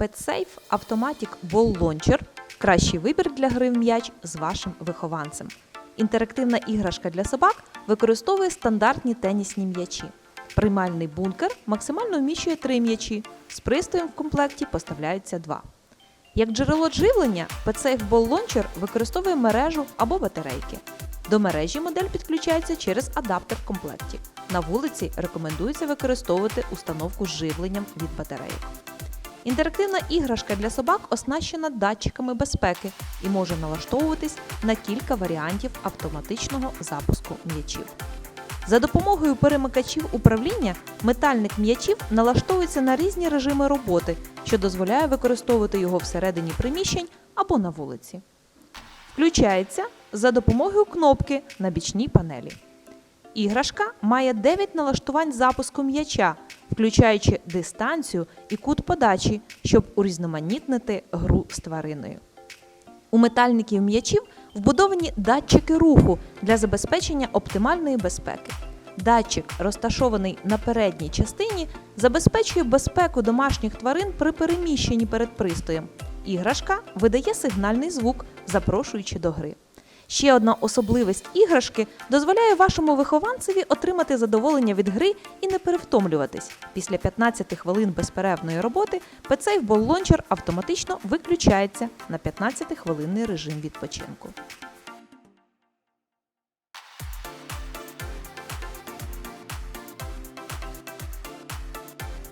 PetSafe Automatic Ball Launcher – кращий вибір для гри в м'яч з вашим вихованцем. Інтерактивна іграшка для собак використовує стандартні тенісні м'ячі. Приймальний бункер максимально вміщує три м'ячі. З пристроєм в комплекті поставляються два. Як джерело живлення, PetSafe Ball Launcher використовує мережу або батарейки. До мережі модель підключається через адаптер в комплекті. На вулиці рекомендується використовувати установку з живленням від батарейок. Інтерактивна іграшка для собак оснащена датчиками безпеки і може налаштовуватись на кілька варіантів автоматичного запуску м'ячів. За допомогою перемикачів управління метальник м'ячів налаштовується на різні режими роботи, що дозволяє використовувати його всередині приміщень або на вулиці. Включається за допомогою кнопки на бічній панелі. Іграшка має 9 налаштувань запуску м'яча, включаючи дистанцію і кут подачі, щоб урізноманітнити гру з твариною. У метальників м'ячів вбудовані датчики руху для забезпечення оптимальної безпеки. Датчик, розташований на передній частині, забезпечує безпеку домашніх тварин при переміщенні перед пристроєм. Іграшка видає сигнальний звук, запрошуючи до гри. Ще одна особливість іграшки дозволяє вашому вихованцеві отримати задоволення від гри і не перевтомлюватись. Після 15 хвилин безперервної роботи Ball Launcher автоматично виключається на 15-хвилинний режим відпочинку.